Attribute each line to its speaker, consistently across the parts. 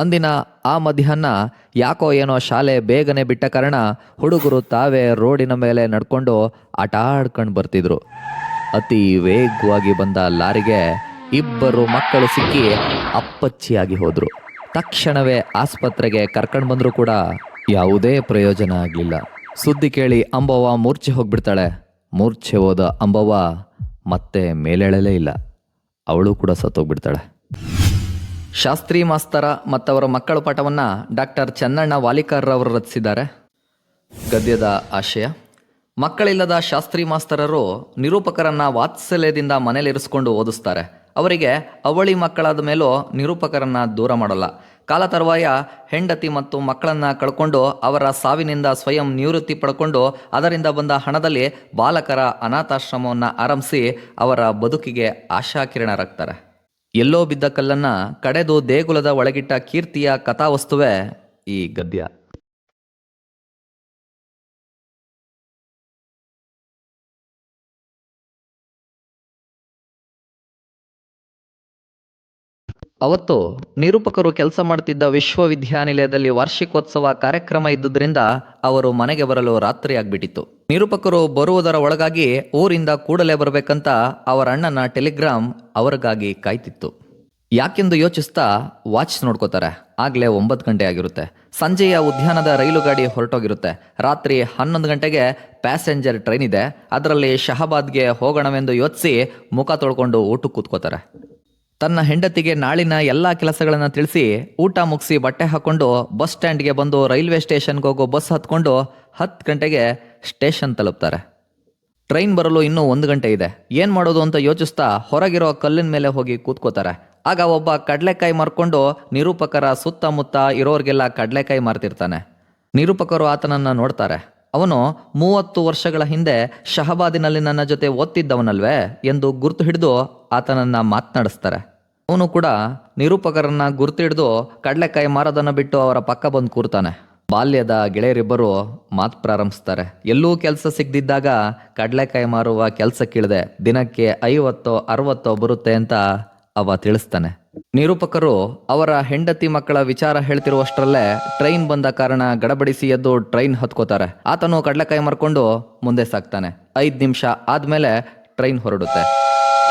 Speaker 1: ಅಂದಿನ ಆ ಮಧ್ಯಾಹ್ನ ಯಾಕೋ ಏನೋ ಶಾಲೆ ಬೇಗನೆ ಬಿಟ್ಟ ಕಾರಣ ಹುಡುಗರು ತಾವೇ ರೋಡಿನ ಮೇಲೆ ನಡ್ಕೊಂಡು ಆಟ ಆಡ್ಕೊಂಡು ಬರ್ತಿದ್ರು. ಅತಿ ವೇಗವಾಗಿ ಬಂದ ಲಾರಿಗೆ ಇಬ್ಬರು ಮಕ್ಕಳು ಸಿಕ್ಕಿ ಅಪ್ಪಚ್ಚಿಯಾಗಿ ಹೋದರು. ತಕ್ಷಣವೇ ಆಸ್ಪತ್ರೆಗೆ ಕರ್ಕೊಂಡು ಬಂದರೂ ಕೂಡ ಯಾವುದೇ ಪ್ರಯೋಜನ ಆಗಲಿಲ್ಲ. ಸುದ್ದಿ ಕೇಳಿ ಅಂಬವ್ವ ಮೂರ್ಛೆ ಹೋಗ್ಬಿಡ್ತಾಳೆ. ಮೂರ್ಛೆ ಹೋದ ಅಂಬವ್ವ ಮತ್ತೆ ಮೇಲೇಳಲೇ ಇಲ್ಲ. ಅವಳು ಕೂಡ ಸತ್ತೋಗ್ಬಿಡ್ತಾಳೆ. ಶಾಸ್ತ್ರಿ ಮಾಸ್ತರ ಮತ್ತವರ ಮಕ್ಕಳ ಪಾಠವನ್ನು ಡಾಕ್ಟರ್ ಚನ್ನಣ್ಣ ವಾಲಿಕರ್ ಅವರು ರಚಿಸಿದ್ದಾರೆ. ಗದ್ಯದ ಆಶಯ, ಮಕ್ಕಳಿಲ್ಲದ ಶಾಸ್ತ್ರಿ ಮಾಸ್ತರರು ನಿರೂಪಕರನ್ನು ವಾತ್ಸಲ್ಯದಿಂದ ಮನೇಲಿರಿಸ್ಕೊಂಡು ಓದಿಸ್ತಾರೆ. ಅವರಿಗೆ ಅವಳಿ ಮಕ್ಕಳಾದ ಮೇಲೂ ನಿರೂಪಕರನ್ನು ದೂರ ಮಾಡಲ್ಲ. ಕಾಲ ತರುವಾಯ ಹೆಂಡತಿ ಮತ್ತು ಮಕ್ಕಳನ್ನು ಕಳ್ಕೊಂಡು ಅವರ ಸಾವಿನಿಂದ ಸ್ವಯಂ ನಿವೃತ್ತಿ ಪಡ್ಕೊಂಡು ಅದರಿಂದ ಬಂದ ಹಣದಲ್ಲಿ ಬಾಲಕರ ಅನಾಥಾಶ್ರಮವನ್ನು ಆರಂಭಿಸಿ ಅವರ ಬದುಕಿಗೆ ಆಶಾಕಿರಣರಾಗ್ತಾರೆ. ಎಲ್ಲೋ ಬಿದ್ದ ಕಲ್ಲನ್ನ ಕಡೆದು ದೇಗುಲದ ಒಳಗಿಟ್ಟ ಕೀರ್ತಿಯ ಕಥಾವಸ್ತುವೇ ಈ ಗದ್ಯ. ಅವತ್ತು ನಿರೂಪಕರು ಕೆಲಸ ಮಾಡುತ್ತಿದ್ದ ವಿಶ್ವವಿದ್ಯಾನಿಲಯದಲ್ಲಿ ವಾರ್ಷಿಕೋತ್ಸವ ಕಾರ್ಯಕ್ರಮ ಇದ್ದುದರಿಂದ ಅವರು ಮನೆಗೆ ಬರಲು ರಾತ್ರಿ ಆಗ್ಬಿಟ್ಟಿತ್ತು. ನಿರೂಪಕರು ಬರುವುದರ ಒಳಗಾಗಿ ಊರಿಂದ ಕೂಡಲೇ ಬರಬೇಕಂತ ಅವರ ಅಣ್ಣನ ಟೆಲಿಗ್ರಾಮ್ ಅವರಿಗಾಗಿ ಕಾಯ್ತಿತ್ತು. ಯಾಕೆಂದು ಯೋಚಿಸ್ತಾ ವಾಚ್ ನೋಡ್ಕೋತಾರೆ. ಆಗ್ಲೇ ಒಂಬತ್ತು ಗಂಟೆ ಆಗಿರುತ್ತೆ. ಸಂಜೆಯ ಉದ್ಯಾನದ ರೈಲು ಗಾಡಿ ಹೊರಟೋಗಿರುತ್ತೆ. ರಾತ್ರಿ ಹನ್ನೊಂದು ಗಂಟೆಗೆ ಪ್ಯಾಸೆಂಜರ್ ಟ್ರೈನ್ ಇದೆ. ಅದರಲ್ಲಿ ಶಹಬಾದ್ಗೆ ಹೋಗೋಣವೆಂದು ಯೋಚಿಸಿ ಮುಖ ತೊಳ್ಕೊಂಡು ಊಟಕ್ಕೆ ಕೂತ್ಕೋತಾರೆ. ತನ್ನ ಹೆಂಡತಿಗೆ ನಾಳಿನ ಎಲ್ಲ ಕೆಲಸಗಳನ್ನು ತಿಳಿಸಿ ಊಟ ಮುಗಿಸಿ ಬಟ್ಟೆ ಹಾಕ್ಕೊಂಡು ಬಸ್ ಸ್ಟ್ಯಾಂಡ್ಗೆ ಬಂದು ರೈಲ್ವೆ ಸ್ಟೇಷನ್ಗೆ ಹೋಗೋ ಬಸ್ ಹತ್ಕೊಂಡು ಹತ್ತು ಗಂಟೆಗೆ ಸ್ಟೇಷನ್ ತಲುಪ್ತಾರೆ. ಟ್ರೈನ್ ಬರಲು ಇನ್ನೂ ಒಂದು ಗಂಟೆ ಇದೆ. ಏನು ಮಾಡೋದು ಅಂತ ಯೋಚಿಸ್ತಾ ಹೊರಗಿರೋ ಕಲ್ಲಿನ ಮೇಲೆ ಹೋಗಿ ಕೂತ್ಕೋತಾರೆ. ಆಗ ಒಬ್ಬ ಕಡಲೆಕಾಯಿ ಮಾರ್ಕೊಂಡು ನಿರೂಪಕರ ಸುತ್ತಮುತ್ತ ಇರೋರಿಗೆಲ್ಲ ಕಡಲೆಕಾಯಿ ಮಾರ್ತಿರ್ತಾನೆ. ನಿರೂಪಕರು ಆತನನ್ನು ನೋಡ್ತಾರೆ. ಅವನು ಮೂವತ್ತು ವರ್ಷಗಳ ಹಿಂದೆ ಶಹಬಾದಿನಲ್ಲಿ ನನ್ನ ಜೊತೆ ಓದ್ತಿದ್ದವನಲ್ವೇ ಎಂದು ಗುರ್ತು ಹಿಡಿದು ಆತನನ್ನ ಮಾತನಾಡಿಸ್ತಾರೆ. ಅವನು ಕೂಡ ನಿರೂಪಕರನ್ನ ಗುರ್ತು ಹಿಡಿದು ಕಡಲೆಕಾಯಿ ಮಾರೋದನ್ನು ಬಿಟ್ಟು ಅವರ ಪಕ್ಕ ಬಂದು ಕೂರ್ತಾನೆ. ಬಾಲ್ಯದ ಗೆಳೆಯರಿಬ್ಬರು ಮಾತು ಪ್ರಾರಂಭಿಸ್ತಾರೆ. ಎಲ್ಲೂ ಕೆಲಸ ಸಿಗದಿದ್ದಾಗ ಕಡಲೆಕಾಯಿ ಮಾರುವ ಕೆಲಸಕ್ಕಿಳಿದೆ ದಿನಕ್ಕೆ ಐವತ್ತೋ, ಅರವತ್ತೋ ಬರುತ್ತೆ ಅಂತ ಅವ ತಿಳಿಸ್ತಾನೆ. ನಿರೂಪಕರು ಅವರ ಹೆಂಡತಿ ಮಕ್ಕಳ ವಿಚಾರ ಹೇಳ್ತಿರುವಷ್ಟರಲ್ಲೇ ಟ್ರೈನ್ ಬಂದ ಕಾರಣ ಗಡಬಡಿಸಿ ಎದ್ದು ಟ್ರೈನ್ ಹತ್ಕೋತಾರೆ. ಆತನು ಕಡಲೆಕಾಯಿ ಮರ್ಕೊಂಡು ಮುಂದೆ ಸಾಕ್ತಾನೆ. ಐದು ನಿಮಿಷ ಆದ್ಮೇಲೆ ಟ್ರೈನ್ ಹೊರಡುತ್ತೆ.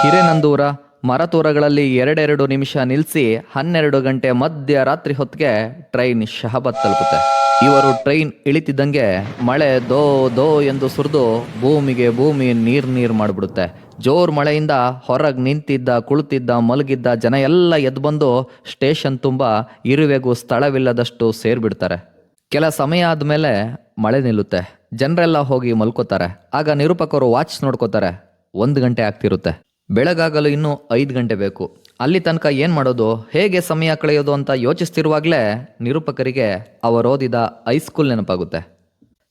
Speaker 1: ಹಿರೇನಂದೂರ ಮರತೂರಗಳಲ್ಲಿ ಎರಡೆರಡು ನಿಮಿಷ ನಿಲ್ಲಿಸಿ ಹನ್ನೆರಡು ಗಂಟೆ ಮಧ್ಯರಾತ್ರಿ ಹೊತ್ತಿಗೆ ಟ್ರೈನ್ ಶಹಬತ್ ತಲುಪುತ್ತೆ. ಇವರು ಟ್ರೈನ್ ಇಳಿತಿದ್ದಂಗೆ ಮಳೆ ದೋ ದೋ ಎಂದು ಸುರಿದು ಭೂಮಿಗೆ ಭೂಮಿ ನೀರ್ ನೀರ್ ಮಾಡಿಬಿಡುತ್ತೆ. ಜೋರ್ ಮಳೆಯಿಂದ ಹೊರಗೆ ನಿಂತಿದ್ದ, ಕುಳಿತಿದ್ದ, ಮಲಗಿದ್ದ ಜನ ಎಲ್ಲ ಎದ್ದು ಬಂದು ಸ್ಟೇಷನ್ ತುಂಬ ಇರುವೆಗೂ ಸ್ಥಳವಿಲ್ಲದಷ್ಟು ಸೇರಿಬಿಡ್ತಾರೆ. ಕೆಲ ಸಮಯ ಆದಮೇಲೆ ಮಳೆ ನಿಲ್ಲುತ್ತೆ. ಜನರೆಲ್ಲ ಹೋಗಿ ಮಲ್ಕೋತಾರೆ. ಆಗ ನಿರೂಪಕರು ವಾಚ್ ನೋಡ್ಕೋತಾರೆ. ಒಂದು ಗಂಟೆ ಆಗ್ತಿರುತ್ತೆ. ಬೆಳಗಾಗಲು ಇನ್ನೂ ಐದು ಗಂಟೆ ಬೇಕು. ಅಲ್ಲಿ ತನಕ ಏನು ಮಾಡೋದು? ಹೇಗೆ ಸಮಯ ಕಳೆಯೋದು ಅಂತ ಯೋಚಿಸ್ತಿರುವಾಗಲೇ ನಿರೂಪಕರಿಗೆ ಅವರೋದಿದ ಹೈಸ್ಕೂಲ್ ನೆನಪಾಗುತ್ತೆ.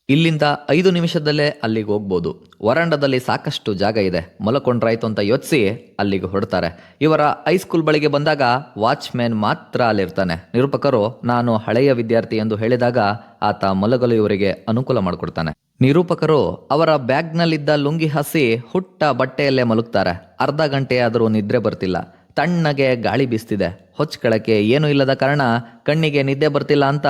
Speaker 1: ಇಲ್ಲಿಂದ ಐದು ನಿಮಿಷದಲ್ಲೇ ಅಲ್ಲಿಗೆ ಹೋಗ್ಬೋದು. ವರಾಂಡದಲ್ಲಿ ಸಾಕಷ್ಟು ಜಾಗ ಇದೆ. ಮಲಕೊಂಡ್ರಾಯ್ತು ಅಂತ ಯೋಚಿಸಿ ಅಲ್ಲಿಗೆ ಹೊರಡ್ತಾರೆ. ಇವರ ಹೈಸ್ಕೂಲ್ ಬಳಿಗೆ ಬಂದಾಗ ವಾಚ್ಮ್ಯಾನ್ ಮಾತ್ರ ಅಲ್ಲಿರ್ತಾನೆ. ನಿರೂಪಕರು, ನಾನು ಹಳೆಯ ವಿದ್ಯಾರ್ಥಿ ಎಂದು ಹೇಳಿದಾಗ ಆತ ಮಲಗಲು ಇವರಿಗೆ ಅನುಕೂಲ ಮಾಡಿಕೊಡ್ತಾನೆ. ನಿರೂಪಕರು ಅವರ ಬ್ಯಾಗ್ನಲ್ಲಿದ್ದ ಲುಂಗಿ ಹಸಿ ಹುಟ್ಟ ಬಟ್ಟೆಯಲ್ಲೇ ಮಲಗ್ತಾರೆ. ಅರ್ಧ ಗಂಟೆಯಾದರೂ ನಿದ್ರೆ ಬರ್ತಿಲ್ಲ. ತಣ್ಣಗೆ ಗಾಳಿ ಬೀಸ್ತಿದೆ. ಹೊಚ್ಕಳಕ್ಕೆ ಏನೂ ಇಲ್ಲದ ಕಾರಣ ಕಣ್ಣಿಗೆ ನಿದ್ದೆ ಬರ್ತಿಲ್ಲ ಅಂತ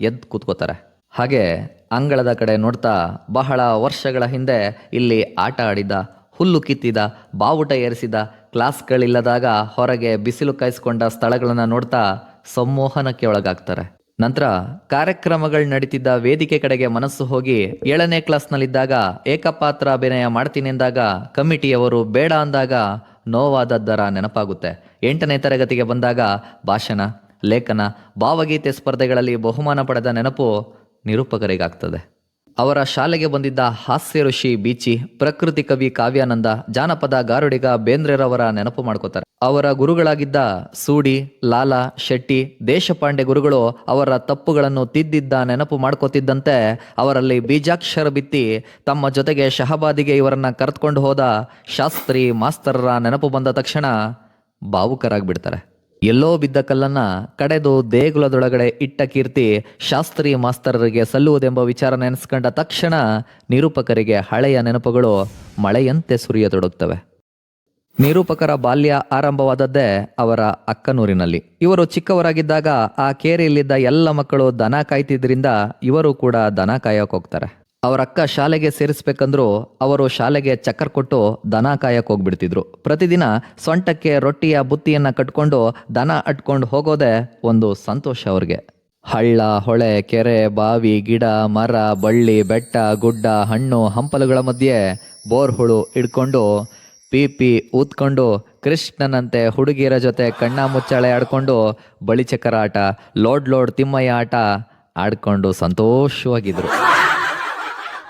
Speaker 1: ಎದ್ದು ಕೂತ್ಕೋತಾರೆ. ಹಾಗೆ ಅಂಗಳದ ಕಡೆ ನೋಡ್ತಾ ಬಹಳ ವರ್ಷಗಳ ಹಿಂದೆ ಇಲ್ಲಿ ಆಟ ಆಡಿದ ಹುಲ್ಲು ಕಿತ್ತಿದ, ಬಾವುಟ ಏರಿಸಿದ, ಕ್ಲಾಸ್ಗಳಿಲ್ಲದಾಗ ಹೊರಗೆ ಬಿಸಿಲು ಕಾಯಿಸ್ಕೊಂಡ ಸ್ಥಳಗಳನ್ನು ನೋಡ್ತಾ ಸಂಮೋಹನಕ್ಕೆ ಒಳಗಾಗ್ತಾರೆ. ನಂತರ ಕಾರ್ಯಕ್ರಮಗಳು ನಡೀತಿದ್ದ ವೇದಿಕೆ ಕಡೆಗೆ ಮನಸ್ಸು ಹೋಗಿ ಏಳನೇ ಕ್ಲಾಸ್ನಲ್ಲಿದ್ದಾಗ ಏಕಪಾತ್ರ ಅಭಿನಯ ಮಾಡ್ತೀನಿ ಎಂದಾಗ ಕಮಿಟಿಯವರು ಬೇಡ ಅಂದಾಗ ನೋವಾದದ್ದರ ನೆನಪಾಗುತ್ತೆ. ಎಂಟನೇ ತರಗತಿಗೆ ಬಂದಾಗ ಭಾಷಣ, ಲೇಖನ, ಭಾವಗೀತೆ ಸ್ಪರ್ಧೆಗಳಲ್ಲಿ ಬಹುಮಾನ ಪಡೆದ ನೆನಪು ನಿರೂಪಕರಿಗಾಗ್ತದೆ. ಅವರ ಶಾಲೆಗೆ ಬಂದಿದ್ದ ಹಾಸ್ಯ ಋಷಿ ಬೀಚಿ, ಪ್ರಕೃತಿ ಕವಿ ಕಾವ್ಯಾನಂದ, ಜಾನಪದ ಗಾರುಡಿಗ ಬೇಂದ್ರೆರವರ ನೆನಪು ಮಾಡ್ಕೋತಾರೆ. ಅವರ ಗುರುಗಳಾಗಿದ್ದ ಸೂಡಿ, ಲಾಲಾ, ಶೆಟ್ಟಿ, ದೇಶಪಾಂಡೆ ಗುರುಗಳು ಅವರ ತಪ್ಪುಗಳನ್ನು ತಿದ್ದಿದ್ದ ನೆನಪು ಮಾಡ್ಕೋತಿದ್ದಂತೆ ಅವರಲ್ಲಿ ಬೀಜಾಕ್ಷರ ಬಿತ್ತಿ ತಮ್ಮ ಜೊತೆಗೆ ಶಹಬಾದಿಗೆ ಇವರನ್ನ ಕರೆದುಕೊಂಡು ಹೋದ ಶಾಸ್ತ್ರಿ ಮಾಸ್ತರರ ನೆನಪು ಬಂದ ತಕ್ಷಣ ಭಾವುಕರಾಗ್ಬಿಡ್ತಾರೆ. ಎಲ್ಲೋ ಬಿದ್ದ ಕಲ್ಲನ್ನ ಕಡೆದು ದೇಗುಲದೊಳಗಡೆ ಇಟ್ಟ ಕೀರ್ತಿ ಶಾಸ್ತ್ರಿ ಮಾಸ್ತರರಿಗೆ ಸಲ್ಲುವುದೆಂಬ ವಿಚಾರ ನೆನೆಸ್ಕೊಂಡ ತಕ್ಷಣ ನಿರೂಪಕರಿಗೆ ಹಳೆಯ ನೆನಪುಗಳು ಮಳೆಯಂತೆ ಸುರಿಯತೊಡುತ್ತವೆ ನಿರೂಪಕರ ಬಾಲ್ಯ ಆರಂಭವಾದದ್ದೇ ಅವರ ಅಕ್ಕನೂರಿನಲ್ಲಿ. ಇವರು ಚಿಕ್ಕವರಾಗಿದ್ದಾಗ ಆ ಕೇರಿಯಲ್ಲಿದ್ದ ಎಲ್ಲ ಮಕ್ಕಳು ದನ ಕಾಯ್ತಿದ್ರಿಂದ ಇವರು ಕೂಡ ದನ ಕಾಯೋಕೆ ಹೋಗ್ತಾರೆ. ಅವರ ಅಕ್ಕ ಶಾಲೆಗೆ ಸೇರಿಸ್ಬೇಕಂದ್ರೂ ಅವರು ಶಾಲೆಗೆ ಚಕ್ಕರ್ ಕೊಟ್ಟು ದನ ಕಾಯಕ್ಕೆ ಹೋಗ್ಬಿಡ್ತಿದ್ರು. ಪ್ರತಿದಿನ ಸೊಂಟಕ್ಕೆ ರೊಟ್ಟಿಯ ಬುತ್ತಿಯನ್ನ ಕಟ್ಕೊಂಡು ದನ ಅಟ್ಕೊಂಡು ಹೋಗೋದೇ ಒಂದು ಸಂತೋಷ ಅವ್ರಿಗೆ. ಹಳ್ಳ, ಹೊಳೆ, ಕೆರೆ, ಬಾವಿ, ಗಿಡ, ಮರ, ಬಳ್ಳಿ, ಬೆಟ್ಟ, ಗುಡ್ಡ, ಹಣ್ಣು, ಹಂಪಲುಗಳ ಮಧ್ಯೆ ಬೋರ್ ಹುಳು ಹಿಡ್ಕೊಂಡು ಪಿಪಿ ಊದ್ಕೊಂಡು ಕೃಷ್ಣನಂತೆ ಹುಡುಗಿಯರ ಜೊತೆ ಕಣ್ಣ ಮುಚ್ಚಾಳೆ ಆಡ್ಕೊಂಡು ಬಳಿಚಕ್ರ ಆಟ ಲೋಡ್ ಲೋಡ್ ತಿಮ್ಮಯ್ಯ ಆಟ ಆಡ್ಕೊಂಡು ಸಂತೋಷವಾಗಿದ್ರು.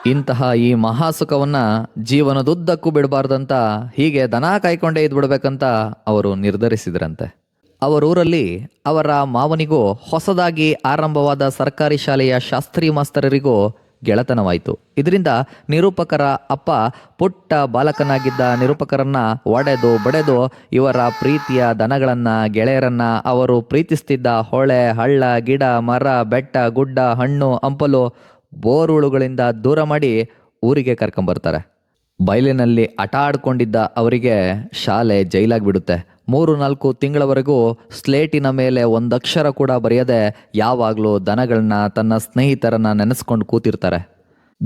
Speaker 1: ಇಂತಹ ಈ ಮಹಾಸುಖವನ್ನ ಜೀವನದುದ್ದಕ್ಕೂ ಬಿಡಬಾರ್ದಂತ ಹೀಗೆ ದನ ಕಾಯ್ಕೊಂಡೇ ಇದ್ಬಿಡ್ಬೇಕಂತ ಅವರು ನಿರ್ಧರಿಸಿದ್ರಂತೆ. ಅವರೂರಲ್ಲಿ ಅವರ ಮಾವನಿಗೂ ಹೊಸದಾಗಿ ಆರಂಭವಾದ ಸರ್ಕಾರಿ ಶಾಲೆಯ ಶಾಸ್ತ್ರಿ ಮಾಸ್ತರರಿಗೂ ಗೆಳತನವಾಯಿತು. ಇದರಿಂದ ನಿರೂಪಕರ ಅಪ್ಪ ಪುಟ್ಟ ಬಾಲಕನಾಗಿದ್ದ ನಿರೂಪಕರನ್ನ ಒಡೆದು ಬಡೆದು ಇವರ ಪ್ರೀತಿಯ ದನಗಳನ್ನ ಗೆಳೆಯರನ್ನ ಅವರು ಪ್ರೀತಿಸ್ತಿದ್ದ ಹೊಳೆ, ಹಳ್ಳ, ಗಿಡ, ಮರ, ಬೆಟ್ಟ, ಗುಡ್ಡ, ಹಣ್ಣು, ಹಂಪಲು ಬೋರುಳುಗಳಿಂದ ದೂರ ಮಾಡಿ ಊರಿಗೆ ಕರ್ಕೊಂಬರ್ತಾರೆ. ಬಯಲಿನಲ್ಲಿ ಆಟ ಆಡ್ಕೊಂಡಿದ್ದ ಅವರಿಗೆ ಶಾಲೆ ಜೈಲಾಗಿಬಿಡುತ್ತೆ. ಮೂರು ನಾಲ್ಕು ತಿಂಗಳವರೆಗೂ ಸ್ಲೇಟಿನ ಮೇಲೆ ಒಂದಕ್ಷರ ಕೂಡ ಬರೆಯದೆ ಯಾವಾಗಲೂ ದನಗಳನ್ನ ತನ್ನ ಸ್ನೇಹಿತರನ್ನ ನೆನೆಸ್ಕೊಂಡು ಕೂತಿರ್ತಾರೆ.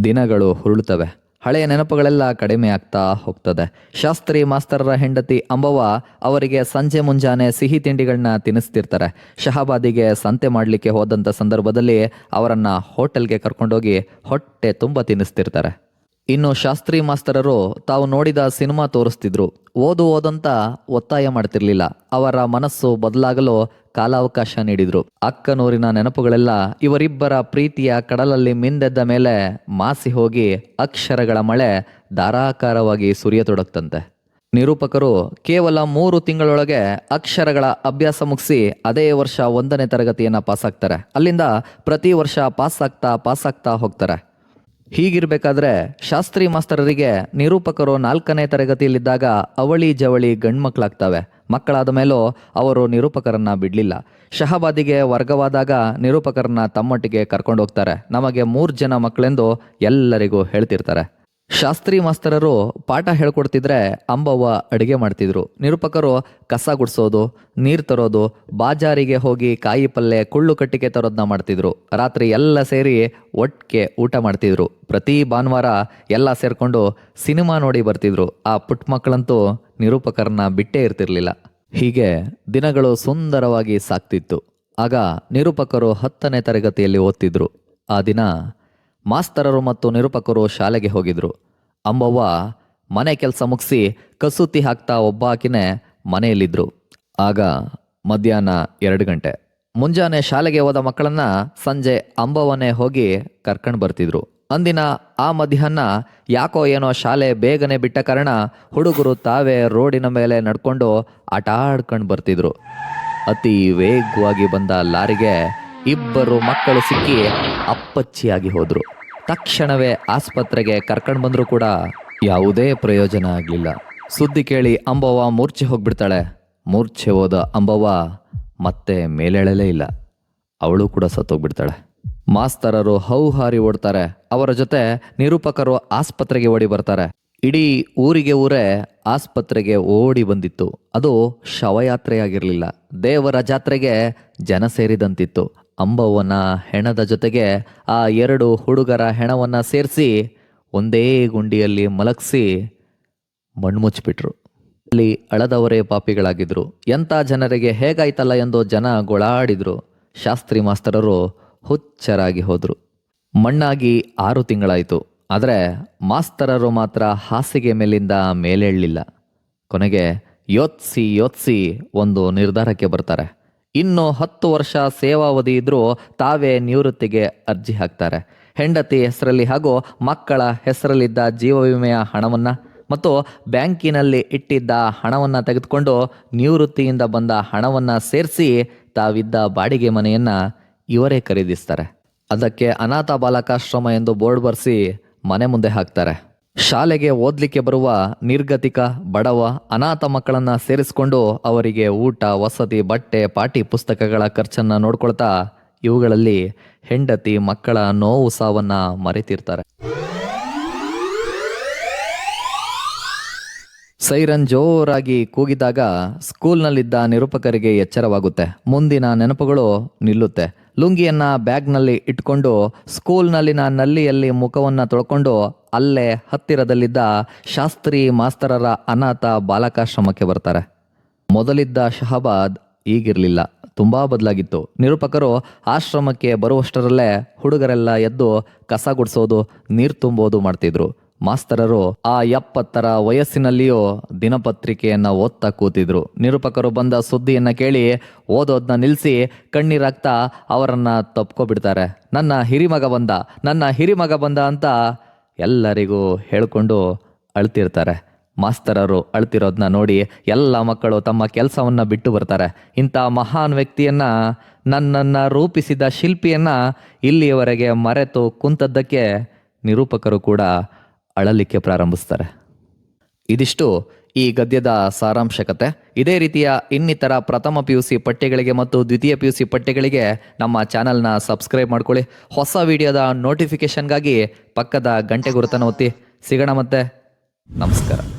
Speaker 1: ದಿನಗಳು ಹುರುಳುತ್ತವೆ ಹಳೆಯ ನೆನಪುಗಳೆಲ್ಲ ಕಡಿಮೆ ಆಗ್ತಾ ಹೋಗ್ತದೆ. ಶಾಸ್ತ್ರಿ ಮಾಸ್ತರರ ಹೆಂಡತಿ ಅಂಬವ್ವ ಅವರಿಗೆ ಸಂಜೆ ಮುಂಜಾನೆ ಸಿಹಿ ತಿಂಡಿಗಳನ್ನ ತಿನ್ನಿಸ್ತಿರ್ತಾರೆ ಶಹಬಾದಿಗೆ ಸಂತೆ ಮಾಡಲಿಕ್ಕೆ ಹೋದಂಥ ಸಂದರ್ಭದಲ್ಲಿ ಅವರನ್ನು ಹೋಟೆಲ್ಗೆ ಕರ್ಕೊಂಡೋಗಿ ಹೊಟ್ಟೆ ತುಂಬ ತಿನ್ನಿಸ್ತಿರ್ತಾರೆ ಇನ್ನು ಶಾಸ್ತ್ರಿ ಮಾಸ್ತರರು ತಾವು ನೋಡಿದ ಸಿನಿಮಾ ತೋರಿಸ್ತಿದ್ರು. ಓದು ಓದಂತ ಒತ್ತಾಯ ಮಾಡ್ತಿರ್ಲಿಲ್ಲ. ಅವರ ಮನಸ್ಸು ಬದಲಾಗಲು ಕಾಲಾವಕಾಶ ನೀಡಿದ್ರು. ಅಕ್ಕನೂರಿನ ನೆನಪುಗಳೆಲ್ಲ ಇವರಿಬ್ಬರ ಪ್ರೀತಿಯ ಕಡಲಲ್ಲಿ ಮಿಂದೆದ್ದ ಮೇಲೆ ಮಾಸಿ ಹೋಗಿ ಅಕ್ಷರಗಳ ಮಳೆ ಧಾರಾಕಾರವಾಗಿ ಸುರಿಯತೊಡಗ್ತಂತೆ ನಿರೂಪಕರು ಕೇವಲ ಮೂರು ತಿಂಗಳೊಳಗೆ ಅಕ್ಷರಗಳ ಅಭ್ಯಾಸ ಮುಗಿಸಿ ಅದೇ ವರ್ಷ ಒಂದನೇ ತರಗತಿಯನ್ನು ಪಾಸಾಗ್ತಾರೆ. ಅಲ್ಲಿಂದ ಪ್ರತಿ ವರ್ಷ ಪಾಸಾಗ್ತಾ ಪಾಸಾಗ್ತಾ ಹೋಗ್ತಾರೆ. ಹೀಗಿರಬೇಕಾದ್ರೆ ಶಾಸ್ತ್ರಿ ಮಾಸ್ತರರಿಗೆ ನಿರೂಪಕರು ನಾಲ್ಕನೇ ತರಗತಿಯಲ್ಲಿದ್ದಾಗ ಅವಳಿ ಜವಳಿ ಗಂಡ್ಮಕ್ಳಾಗ್ತವೆ. ಮಕ್ಕಳಾದ ಮೇಲೂ ಅವರು ನಿರೂಪಕರನ್ನ ಬಿಡಲಿಲ್ಲ. ಶಹಬಾದಿಗೆ ವರ್ಗವಾದಾಗ ನಿರೂಪಕರನ್ನ ತಮ್ಮೊಟ್ಟಿಗೆ ಕರ್ಕೊಂಡು ಹೋಗ್ತಾರೆ. ನಮಗೆ ಮೂರು ಜನ ಮಕ್ಕಳೆಂದು ಎಲ್ಲರಿಗೂ ಹೇಳ್ತಿರ್ತಾರೆ. ಶಾಸ್ತ್ರಿ ಮಾಸ್ತರರು ಪಾಠ ಹೇಳ್ಕೊಡ್ತಿದ್ರೆ ಅಂಬವ್ವ ಅಡುಗೆ ಮಾಡ್ತಿದ್ರು. ನಿರೂಪಕರು ಕಸ ಗುಡಿಸೋದು, ನೀರು ತರೋದು, ಬಾಜಾರಿಗೆ ಹೋಗಿ ಕಾಯಿ ಪಲ್ಯ ಕುಳ್ಳು ಕಟ್ಟಿಗೆ ತರೋದನ್ನ ಮಾಡ್ತಿದ್ರು. ರಾತ್ರಿ ಎಲ್ಲ ಸೇರಿ ಒಟ್ಟಿಗೆ ಊಟ ಮಾಡ್ತಿದ್ರು. ಪ್ರತಿ ಭಾನುವಾರ ಎಲ್ಲ ಸೇರಿಕೊಂಡು ಸಿನಿಮಾ ನೋಡಿ ಬರ್ತಿದ್ರು. ಆ ಪುಟ್ಟ ಮಕ್ಕಳಂತೂ ನಿರೂಪಕರನ್ನ ಬಿಟ್ಟೇ ಇರ್ತಿರ್ಲಿಲ್ಲ. ಹೀಗೆ ದಿನಗಳು ಸುಂದರವಾಗಿ ಸಾಕ್ತಿತ್ತು. ಆಗ ನಿರೂಪಕರು ಹತ್ತನೇ ತರಗತಿಯಲ್ಲಿ ಓದ್ತಿದ್ರು. ಆ ದಿನ ಮಾಸ್ತರರು ಮತ್ತು ನಿರೂಪಕರು ಶಾಲೆಗೆ ಹೋಗಿದ್ರು. ಅಂಬವ್ವ ಮನೆ ಕೆಲಸ ಮುಗಿಸಿ ಕಸೂತಿ ಹಾಕ್ತಾ ಒಬ್ಬಾಕಿನೇ ಮನೆಯಲ್ಲಿದ್ದರು ಆಗ ಮಧ್ಯಾಹ್ನ ಎರಡು ಗಂಟೆ. ಮುಂಜಾನೆ ಶಾಲೆಗೆ ಹೋದ ಮಕ್ಕಳನ್ನ ಸಂಜೆ ಅಂಬವನೇ ಹೋಗಿ ಕರ್ಕೊಂಡು ಬರ್ತಿದ್ರು. ಅಂದಿನ ಆ ಮಧ್ಯಾಹ್ನ ಯಾಕೋ ಏನೋ ಶಾಲೆ ಬೇಗನೆ ಬಿಟ್ಟ ಕಾರಣ ಹುಡುಗರು ತಾವೇ ರೋಡಿನ ಮೇಲೆ ನಡ್ಕೊಂಡು ಆಟ ಆಡ್ಕೊಂಡು ಬರ್ತಿದ್ರು. ಅತಿ ವೇಗವಾಗಿ ಬಂದ ಲಾರಿಗೆ ಇಬ್ಬರು ಮಕ್ಕಳು ಸಿಕ್ಕಿ ಅಪ್ಪಚ್ಚಿಯಾಗಿ ಹೋದ್ರು. ತಕ್ಷಣವೇ ಆಸ್ಪತ್ರೆಗೆ ಕರ್ಕೊಂಡು ಬಂದರೂ ಕೂಡ ಯಾವುದೇ ಪ್ರಯೋಜನ ಆಗಲಿಲ್ಲ. ಸುದ್ದಿ ಕೇಳಿ ಅಂಬವ್ವ ಮೂರ್ಛೆ ಹೋಗ್ಬಿಡ್ತಾಳೆ. ಮೂರ್ಛೆ ಹೋದ ಅಂಬವ್ವ ಮತ್ತೆ ಮೇಲೇಳಲೇ ಇಲ್ಲ. ಅವಳು ಕೂಡ ಸತ್ತೋಗ್ಬಿಡ್ತಾಳೆ. ಮಾಸ್ತರರು ಹೌಹಾರಿ ಓಡ್ತಾರೆ. ಅವರ ಜೊತೆ ನಿರೂಪಕರು ಆಸ್ಪತ್ರೆಗೆ ಓಡಿ ಬರ್ತಾರೆ. ಇಡೀ ಊರಿಗೆ ಊರೇ ಆಸ್ಪತ್ರೆಗೆ ಓಡಿ ಬಂದಿತ್ತು. ಅದು ಶವಯಾತ್ರೆಯಾಗಿರಲಿಲ್ಲ. ದೇವರ ಜಾತ್ರೆಗೆ ಜನ ಸೇರಿದಂತಿತ್ತು. ಅಂಬವ್ವನ ಹೆಣದ ಜೊತೆಗೆ ಆ ಎರಡು ಹುಡುಗರ ಹೆಣವನ್ನು ಸೇರಿಸಿ ಒಂದೇ ಗುಂಡಿಯಲ್ಲಿ ಮಲಗಿಸಿ ಮಣ್ಮುಚ್ಚಿಬಿಟ್ರು. ಅಲ್ಲಿ ಅಳದವರೇ ಪಾಪಿಗಳಾಗಿದ್ರು. ಎಂಥ ಜನರಿಗೆ ಹೇಗಾಯ್ತಲ್ಲ ಎಂದು ಜನ ಗೊಳಾಡಿದರು. ಶಾಸ್ತ್ರಿ ಮಾಸ್ತರರು ಹುಚ್ಚರಾಗಿ ಹೋದರು. ಮಣ್ಣಾಗಿ ಆರು ತಿಂಗಳಾಯಿತು. ಆದರೆ ಮಾಸ್ತರರು ಮಾತ್ರ ಹಾಸಿಗೆ ಮೇಲಿಂದ ಮೇಲೇಳಲಿಲ್ಲ ಕೊನೆಗೆ ಯೋತ್ಸಿ ಯೋತ್ಸಿ ಒಂದು ನಿರ್ಧಾರಕ್ಕೆ ಬರ್ತಾರೆ. ಇನ್ನು ಹತ್ತು ವರ್ಷ ಸೇವಾವಧಿ ಇದ್ದರೂ ತಾವೇ ನಿವೃತ್ತಿಗೆ ಅರ್ಜಿ ಹಾಕ್ತಾರೆ. ಹೆಂಡತಿ ಹೆಸರಲ್ಲಿ ಹಾಗೂ ಮಕ್ಕಳ ಹೆಸರಲ್ಲಿದ್ದ ಜೀವ ವಿಮೆಯ ಹಣವನ್ನು ಮತ್ತು ಬ್ಯಾಂಕಿನಲ್ಲಿ ಇಟ್ಟಿದ್ದ ಹಣವನ್ನು ತೆಗೆದುಕೊಂಡು ನಿವೃತ್ತಿಯಿಂದ ಬಂದ ಹಣವನ್ನು ಸೇರಿಸಿ ತಾವಿದ್ದ ಬಾಡಿಗೆ ಮನೆಯನ್ನ ಇವರೇ ಖರೀದಿಸ್ತಾರೆ. ಅದಕ್ಕೆ ಅನಾಥ ಬಾಲಕಾಶ್ರಮ ಎಂದು ಬೋರ್ಡ್ ಬರೆಸಿ ಮನೆ ಮುಂದೆ ಹಾಕ್ತಾರೆ. ಶಾಲೆಗೆ ಓದಲಿಕ್ಕೆ ಬರುವ ನಿರ್ಗತಿಕ, ಬಡವ, ಅನಾಥ ಮಕ್ಕಳನ್ನ ಸೇರಿಸಿಕೊಂಡು ಅವರಿಗೆ ಊಟ, ವಸತಿ, ಬಟ್ಟೆ ಪಾಠಿ ಪುಸ್ತಕಗಳ ಖರ್ಚನ್ನ ನೋಡ್ಕೊಳ್ತಾ ಇವುಗಳಲ್ಲಿ ಹೆಂಡತಿ ಮಕ್ಕಳ ನೋವು ಸಾವನ್ನ ಮರೆತಿರ್ತಾರೆ. ಸೈರನ್ ಜೋರಾಗಿ ಕೂಗಿದಾಗ ಸ್ಕೂಲ್ನಲ್ಲಿದ್ದ ನಿರೂಪಕರಿಗೆ ಎಚ್ಚರವಾಗುತ್ತೆ. ಮುಂದಿನ ನೆನಪುಗಳು ನಿಲ್ಲುತ್ತೆ. ಲುಂಗಿಯನ್ನು ಬ್ಯಾಗ್ನಲ್ಲಿ ಇಟ್ಕೊಂಡು ಸ್ಕೂಲ್ನಲ್ಲಿನ ನಲ್ಲಿಯಲ್ಲಿ ಮುಖವನ್ನ ತೊಳ್ಕೊಂಡು ಅಲ್ಲೇ ಹತ್ತಿರದಲ್ಲಿದ್ದ ಶಾಸ್ತ್ರಿ ಮಾಸ್ತರರ ಅನಾಥ ಬಾಲಕಾಶ್ರಮಕ್ಕೆ ಬರ್ತಾರೆ. ಮೊದಲಿದ್ದ ಶಹಬಾದ್ ಈಗಿರಲಿಲ್ಲ. ತುಂಬಾ ಬದಲಾಗಿತ್ತು. ನಿರೂಪಕರು ಆಶ್ರಮಕ್ಕೆ ಬರುವಷ್ಟರಲ್ಲೇ ಹುಡುಗರೆಲ್ಲ ಎದ್ದು ಕಸ ಗುಡಿಸೋದು, ನೀರು ತುಂಬೋದು ಮಾಡ್ತಿದ್ರು. ಮಾಸ್ತರರು ಆ ಎಪ್ಪತ್ತರ ವಯಸ್ಸಿನಲ್ಲಿಯೂ ದಿನಪತ್ರಿಕೆಯನ್ನು ಓದ್ತಾ ಕೂತಿದ್ರು. ನಿರೂಪಕರು ಬಂದ ಸುದ್ದಿಯನ್ನು ಕೇಳಿ ಓದೋದನ್ನ ನಿಲ್ಲಿಸಿ ಕಣ್ಣೀರಾಗ್ತಾ ಅವರನ್ನು ತಪ್ಕೊಬಿಡ್ತಾರೆ. ನನ್ನ ಹಿರಿಮಗ ಬಂದ, ನನ್ನ ಹಿರಿಮಗ ಬಂದ ಅಂತ ಎಲ್ಲರಿಗೂ ಹೇಳಿಕೊಂಡು ಅಳ್ತಿರ್ತಾರೆ. ಮಾಸ್ತರರು ಅಳ್ತಿರೋದನ್ನ ನೋಡಿ ಎಲ್ಲ ಮಕ್ಕಳು ತಮ್ಮ ಕೆಲಸವನ್ನು ಬಿಟ್ಟು ಬರ್ತಾರೆ. ಇಂಥ ಮಹಾನ್ ವ್ಯಕ್ತಿಯನ್ನು, ನನ್ನನ್ನು ರೂಪಿಸಿದ ಶಿಲ್ಪಿಯನ್ನು ಇಲ್ಲಿಯವರೆಗೆ ಮರೆತು ಕುಂತದ್ದಕ್ಕೆ ನಿರೂಪಕರು ಕೂಡ ಅಳಲಿಕ್ಕೆ ಪ್ರಾರಂಭಿಸ್ತಾರೆ. ಇದಿಷ್ಟು ಈ ಗದ್ಯದ ಸಾರಾಂಶ ಕತೆ ಇದೇ ರೀತಿಯ ಇನ್ನಿತರ ಪ್ರಥಮ ಪಿ ಯು ಸಿ ಪಠ್ಯಗಳಿಗೆ ಮತ್ತು ದ್ವಿತೀಯ ಪಿ ಯು ಸಿ ಪಠ್ಯಗಳಿಗೆ ನಮ್ಮ ಚಾನಲ್ನ ಸಬ್ಸ್ಕ್ರೈಬ್ ಮಾಡ್ಕೊಳ್ಳಿ. ಹೊಸ ವಿಡಿಯೋದ ನೋಟಿಫಿಕೇಶನ್ಗಾಗಿ ಪಕ್ಕದ ಗಂಟೆ ಗುರುತನ್ನು ಒತ್ತಿ. ಸಿಗೋಣ ಮತ್ತೆ. ನಮಸ್ಕಾರ.